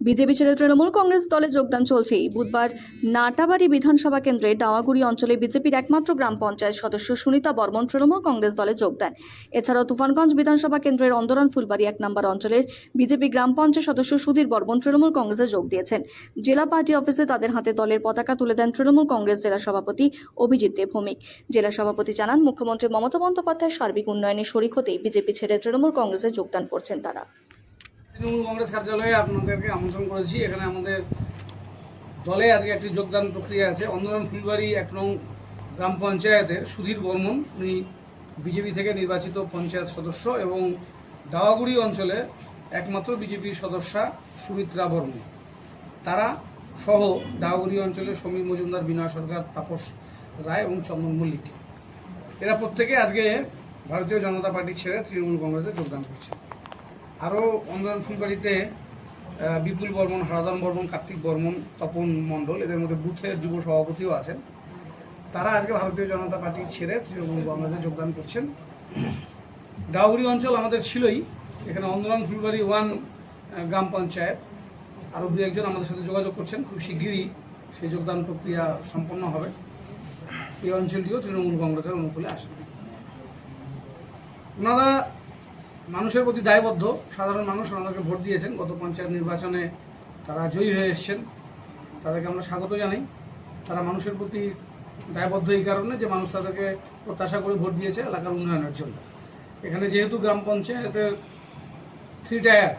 BJP ছেড়ে তৃণমূল কংগ্রেস দলে যোগদান চলছেই। বুধবার নাটাবাড়ি বিধানসভা কেন্দ্রে ডাওয়াগুড়ি অঞ্চলে বিজেপির একমাত্র গ্রাম পঞ্চায়েত সদস্য সুনিতা বর্মন তৃণমূল কংগ্রেস দলে যোগ দেন। এছাড়াও তুফানগঞ্জ বিধানসভা কেন্দ্রের অন্দরন ফুলবাড়ি এক নম্বর অঞ্চলের বিজেপি গ্রাম পঞ্চায়েত সদস্য সুধীর বর্মন তৃণমূল কংগ্রেসে যোগ দিয়েছেন। জেলা পার্টি অফিসে তাদের হাতে দলের পতাকা তুলে দেন তৃণমূল কংগ্রেস জেলা সভাপতি অভিজিৎ দেব ভৌমিক। জেলা সভাপতি জানান, মুখ্যমন্ত্রী মমতা বন্দ্যোপাধ্যায়ের সার্বিক উন্নয়নে শরিক হতেই বিজেপি ছেড়ে তৃণমূল কংগ্রেসে যোগদান করছেন তারা। তৃণমূল কংগ্রেস কার্যালয়ে আপনাদেরকে আমন্ত্রণ করেছি। এখানে আমাদের দলে আজকে একটি যোগদান প্রক্রিয়া আছে। অন্দরন ফুলবাড়ি এক নং গ্রাম পঞ্চায়েতের সুধীর বর্মন। উনি বিজেপি থেকে নির্বাচিত পঞ্চায়েত সদস্য এবং ডাওয়াগুড়ি অঞ্চলে একমাত্র বিজেপির সদস্যা সুমিত্রা বর্মন। তারা সহ ডাওয়াগুড়ি অঞ্চলে সমীর মজুমদার, বিনয় সরকার, তাপস রায় এবং চন্দন মল্লিক। এরা প্রত্যেকে আজকে ভারতীয় জনতা পার্টি ছেড়ে তৃণমূল কংগ্রেসে যোগদান করছে। আরও অন্দরন ফুলবাড়িতে বিপুল বর্মন, হারাধন বর্মন, কার্তিক বর্মন, তপন মণ্ডল, এদের মধ্যে বুথের যুব সভাপতিও আছেন। তারা আজকে ভারতীয় জনতা পার্টি ছেড়ে তৃণমূল কংগ্রেসে যোগদান করছেন। ডাউরি অঞ্চল আমাদের ছিলই, এখানে অন্দরন ফুলবাড়ি ওয়ান গ্রাম পঞ্চায়েত। আরও দু একজন আমাদের সাথে যোগাযোগ করছেন, খুব শিগগিরই সেই যোগদান প্রক্রিয়া সম্পন্ন হবে। এই অঞ্চলটিও তৃণমূল কংগ্রেসের অনুকূলে আসবে। ওনারা মানুষের প্রতি দায়বদ্ধ। সাধারণ মানুষ ওনাদেরকে ভোট দিয়েছেন। গত পঞ্চায়েত নির্বাচনে তারা জয়ী হয়ে এসছেন। তাদেরকে আমরা স্বাগত জানাই। তারা মানুষের প্রতি দায়বদ্ধ এই কারণে যে মানুষ তাদেরকে প্রত্যাশা করে ভোট দিয়েছে এলাকার উন্নয়নের জন্য। এখানে যেহেতু গ্রাম পঞ্চায়েতের থ্রি টায়ার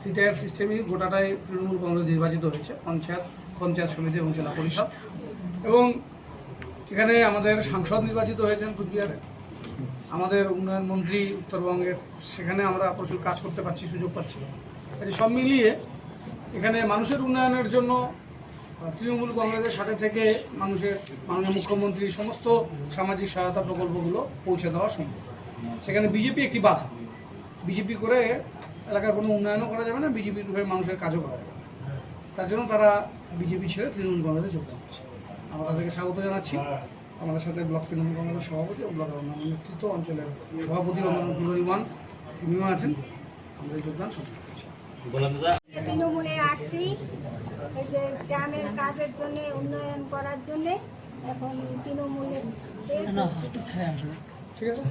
থ্রি টায়ার সিস্টেমই গোটাটাই তৃণমূল কংগ্রেস নির্বাচিত হয়েছে, পঞ্চায়েত পঞ্চায়েত সমিতি এবং জেলা পরিষদ। এবং এখানে আমাদের সাংসদ নির্বাচিত হয়েছেন কুচবিহারে। আমাদের উন্নয়ন মন্ত্রী উত্তরবঙ্গের, সেখানে আমরা প্রচুর কাজ করতে পারছি, সুযোগ পাচ্ছি। সব মিলিয়ে এখানে মানুষের উন্নয়নের জন্য তৃণমূল কংগ্রেসের সাথে থেকে মানুষের মাননীয় মুখ্যমন্ত্রী সমস্ত সামাজিক সহায়তা প্রকল্পগুলো পৌঁছে দেওয়া সম্ভব। সেখানে বিজেপি একটি বাধা। বিজেপি করে এলাকার কোনো উন্নয়নও করা যাবে না বিজেপির হয়ে মানুষের কাজও করা যাবে তার জন্য তারা বিজেপি ছেড়ে তৃণমূল কংগ্রেসে যোগদান করছে। আমরা তাদেরকে স্বাগত জানাচ্ছি। আমাদের সাথে ব্লক তৃণমূল কংগ্রেসের সভাপতি ও ব্লকের অন্যান্য নেতৃত্ব অঞ্চলের সভাপতি অন্যান্য তিনিও আছেন। আমরা এই যোগদান সম্পন্ন করছি। তৃণমূলে আসছি এই যে গ্রামের কাজের জন্য উন্নয়ন করার জন্য এখন তৃণমূলের ঠিক আছে।